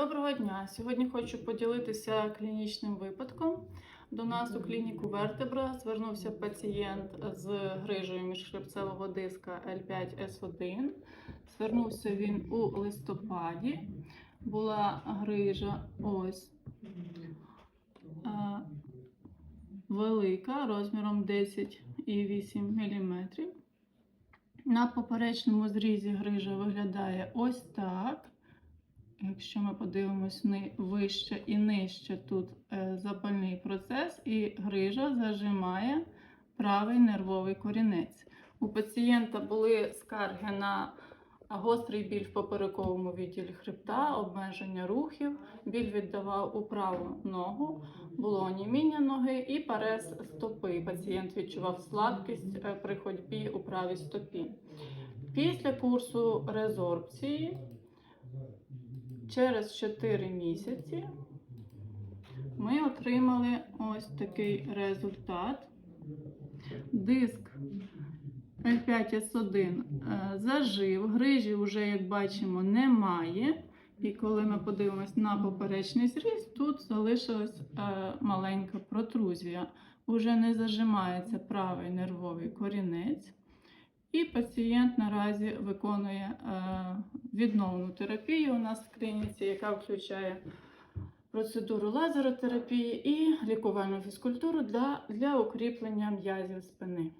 Доброго дня! Сьогодні хочу поділитися клінічним випадком. До нас у клініку Вертебра звернувся пацієнт з грижею міжхребцевого диска L5S1. Звернувся він у листопаді. Була грижа ось велика розміром 10,8 мм. На поперечному зрізі грижа виглядає ось так. Якщо ми подивимось вище і нижче, тут е, запальний процес, і грижа зажимає правий нервовий корінець. У пацієнта були скарги на гострий біль в поперековому відділі хребта, обмеження рухів, біль віддавав у праву ногу, було оніміння ноги і парез стопи. Пацієнт відчував слабкість е, при ходьбі у правій стопі. Після курсу резорбції через 4 місяці ми отримали ось такий результат. Диск L5S1 е, зажив, грижі вже, як бачимо, немає. І коли ми подивимось на поперечний зріз, тут залишилась е, маленька протрузія. Уже не зажимається правий нервовий корінець. І пацієнт наразі виконує е, відновну терапію у нас в клініці, яка включає процедуру лазеротерапії і лікувальну фізкультуру для, для укріплення м'язів спини.